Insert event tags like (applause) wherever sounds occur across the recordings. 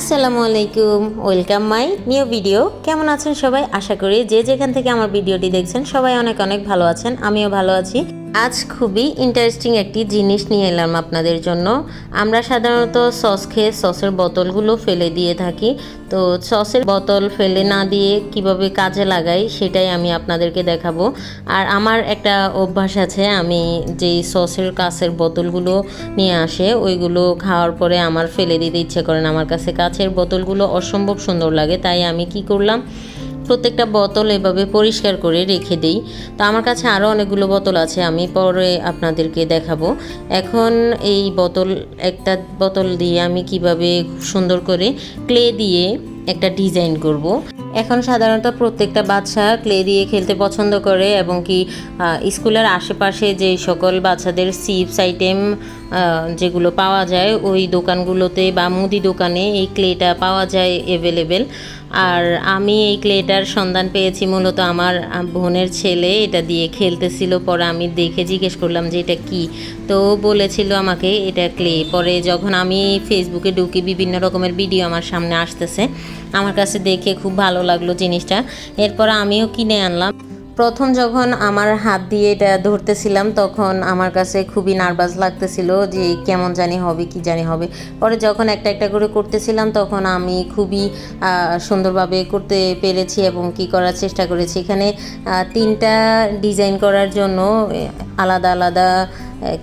আসসালামু আলাইকুম, welcome my new video. কেমন আছেন সবাই? আশা করি যে যেখান থেকে আমার ভিডিওটি দেখছেন, সবাই অনেক অনেক ভালো আছেন, আমিও ভালো আছি। আজ খুবই ইন্টারেস্টিং একটি জিনিস নিয়ে এলাম আপনাদের জন্য। আমরা সাধারণত সস খেয়ে সসের বোতলগুলো ফেলে দিয়ে থাকি। তো সসের বোতল ফেলে না দিয়ে কীভাবে কাজে লাগাই সেটাই আমি আপনাদেরকে দেখাবো। আর আমার একটা অভ্যাস আছে, আমি যেই সসের কাছের বোতলগুলো নিয়ে আসে, ওইগুলো খাওয়ার পরে আমার ফেলে দিতে ইচ্ছে করে না। আমার কাছে কাছের বোতলগুলো অসম্ভব সুন্দর লাগে, তাই আমি কি করলাম প্রত্যেকটা বোতল এভাবে পরিষ্কার করে রেখে দিই। তো আমার কাছে আরও অনেকগুলো বোতল আছে, আমি পরে আপনাদেরকে দেখাবো। এখন এই বোতল, একটা বোতল দিয়ে আমি কীভাবে সুন্দর করে ক্লে দিয়ে একটা ডিজাইন করব। এখন সাধারণত প্রত্যেকটা বাচ্চা ক্লে দিয়ে খেলতে পছন্দ করে এবং কি স্কুলের আশেপাশে যে সকল বাচ্চাদের চিপস, আইটেম যেগুলো পাওয়া যায়, ওই দোকানগুলোতে বা মুদি দোকানে এই ক্লেটা পাওয়া যায় অ্যাভেলেবেল আর আমি এই ক্লেটার সন্ধান পেয়েছি মূলত আমার বোনের ছেলে এটা দিয়ে খেলতেছিল, পরে আমি দেখে জিজ্ঞেস করলাম যে এটা কি? তো বলেছিল আমাকে এটা ক্লে। পরে যখন আমি ফেসবুকে ঢুকি, বিভিন্ন রকমের ভিডিও আমার সামনে আসতেছে। আমার কাছে দেখে খুব ভালো লাগল জিনিসটা। এরপর আমিও কিনে আনলাম। প্রথম যখন আমার হাত দিয়ে এটা ধরতেছিলাম, তখন আমার কাছে খুবই নার্ভাস লাগতেছিল যে কেমন জানি হবে, কি জানি হবে। পরে যখন একটা একটা করে করতেছিলাম, তখন আমি খুবই সুন্দরভাবে করতে পেরেছি এবং কি করার চেষ্টা করেছি। এখানে তিনটা ডিজাইন করার জন্য আলাদা আলাদা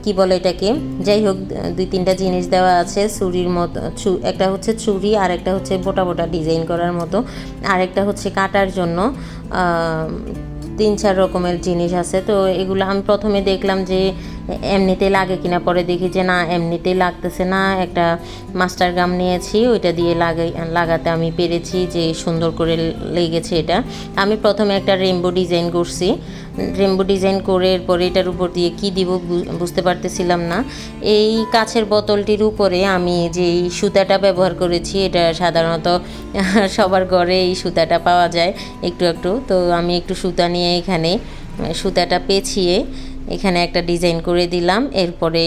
কি বলে এটাকে? যাই হোক, দুই তিনটা জিনিস দেওয়া আছে চুরির মতো একটা হচ্ছে চুরি আর একটা হচ্ছে বোটা বোটা ডিজাইন করার মতো। আর একটা হচ্ছে কাটার জন্য তিন চার রকমের জিনিস আছে। তো এগুলো আমি প্রথমে দেখলাম যে এমনিতেই লাগে কিনা পরে দেখি যে না, এমনিতেই লাগতেছে না। একটা মাস্টার গাম নিয়েছি, ওইটা দিয়ে লাগাই লাগাতে আমি পেরেছি যে সুন্দর করে লেগেছে এটা। আমি প্রথমে একটা রেনবো ডিজাইন করছি। রেনবো ডিজাইন করে এরপরে এটার উপর দিয়ে কি দিব বুঝতে পারতেছিলাম না। এই কাছের বোতলটির উপরে আমি যে এই সুতাটা ব্যবহার করেছি, এটা সাধারণত (laughs) সবার ঘরে এই সুতাটা পাওয়া যায় একটু একটু। তো আমি একটু সুতা নিয়ে এখানে সুতাটা পেঁচিয়ে এখানে একটা ডিজাইন করে দিলাম। এরপরে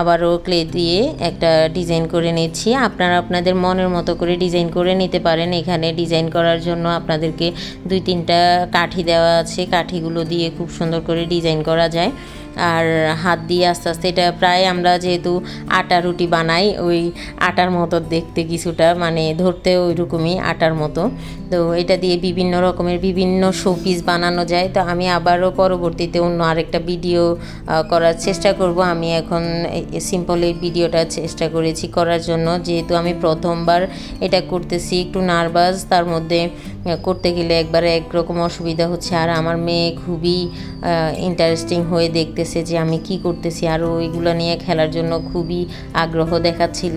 আবারও ক্লে দিয়ে একটা ডিজাইন করে নিচ্ছি। আপনারা আপনাদের মনের মতো করে ডিজাইন করে নিতে পারেন। এখানে ডিজাইন করার জন্য আপনাদেরকে দুই তিনটা কাঠি দেওয়া আছে। কাঠিগুলো দিয়ে খুব সুন্দর করে ডিজাইন করা যায়। আর হাত দিয়ে আস্তে আস্তে এটা প্রায় আমরা যেহেতু আটা রুটি বানাই, ওই আটার মতো দেখতে কিছুটা মানে ধরতে ওই রকমই আটার মতো। তো এটা দিয়ে বিভিন্ন রকমের বিভিন্ন শোপিস বানানো যায়। তো আমি আবারও পরবর্তীতে অন্য আরেকটা ভিডিও করার চেষ্টা করব, আমি এখন সিম্পল এই ভিডিওটা চেষ্টা করেছি করার জন্য। যেহেতু আমি প্রথমবার এটা করতেছি, একটু নার্ভাস তার মধ্যে করতে গেলে একবারে একরকম অসুবিধা হচ্ছে। আর আমার মেয়ে খুবই ইন্টারেস্টিং হয়ে দেখতেছে যে আমি কি করতেছি। আর ওইগুলো নিয়ে খেলার জন্য খুবই আগ্রহ দেখাচ্ছিল।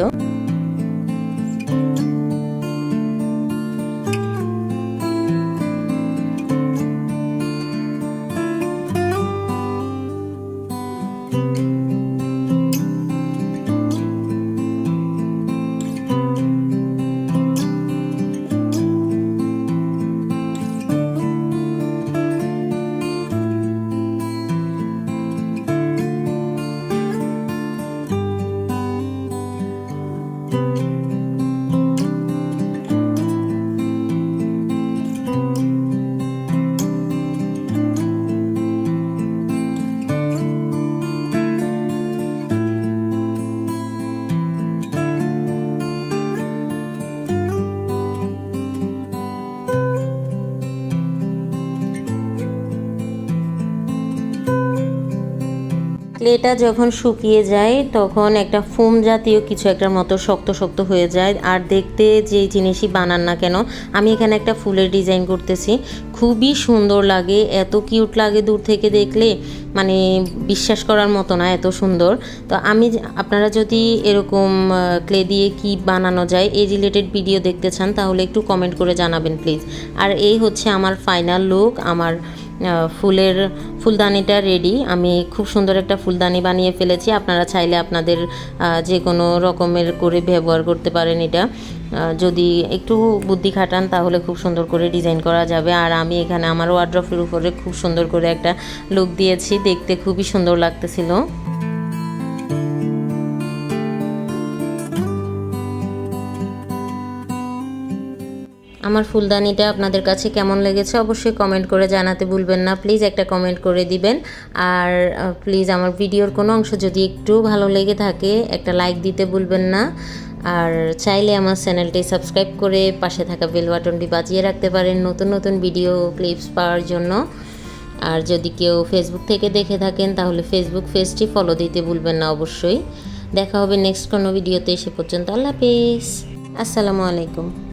ক্লেটা যখন শুকিয়ে যায়, তখন একটা ফোম জাতীয় কিছু একটার মতো শক্ত শক্ত হয়ে যায়। আর দেখতে যে জিনিসই বানান না কেন, আমি এখানে একটা ফুলের ডিজাইন করতেছি। খুবই সুন্দর লাগে, এত কিউট লাগে দূর থেকে দেখলে। মানে বিশ্বাস করার মতো না, এত সুন্দর। তো আমি আপনারা যদি এরকম ক্লে দিয়ে কি বানানো যায়, এই রিলেটেড ভিডিও দেখতে চান, তাহলে একটু কমেন্ট করে জানাবেন, প্লিজ। আর এই হচ্ছে আমার ফাইনাল লুক, আমার ফুলের ফুলদানিটা রেডি আমি খুব সুন্দর একটা ফুলদানি বানিয়ে ফেলেছি। আপনারা চাইলে আপনাদের যে কোনো রকমের করে ব্যবহার করতে পারেন এটা। যদি একটু বুদ্ধি খাটান তাহলে খুব সুন্দর করে ডিজাইন করা যাবে। আর আমি এখানে আমার ওয়ার্ড্রফের উপরে খুব সুন্দর করে একটা লুক দিয়েছি। দেখতে খুবই সুন্দর লাগতেছিল। আমার ফুলদানিটা আপনাদের কাছে কেমন লেগেছে অবশ্যই কমেন্ট করে জানাতে ভুলবেন না। প্লিজ একটা কমেন্ট করে দিবেন। আর প্লিজ আমার ভিডিওর কোনো অংশ যদি একটু ভালো লেগে থাকে, একটা লাইক দিতে ভুলবেন না। আর চাইলে আমার চ্যানেলটি সাবস্ক্রাইব করে পাশে থাকা বেল বাটনটি বাজিয়ে রাখতে পারেন নতুন নতুন ভিডিও ক্লিপস পাওয়ার জন্য। আর যদি কেউ ফেসবুক থেকে দেখে থাকেন, তাহলে ফেসবুক পেজটি ফলো দিতে ভুলবেন না অবশ্যই। দেখা হবে নেক্সট কোনো ভিডিওতে এসে পর্যন্ত আল্লাহ হাফিজ। আসসালামু আলাইকুম।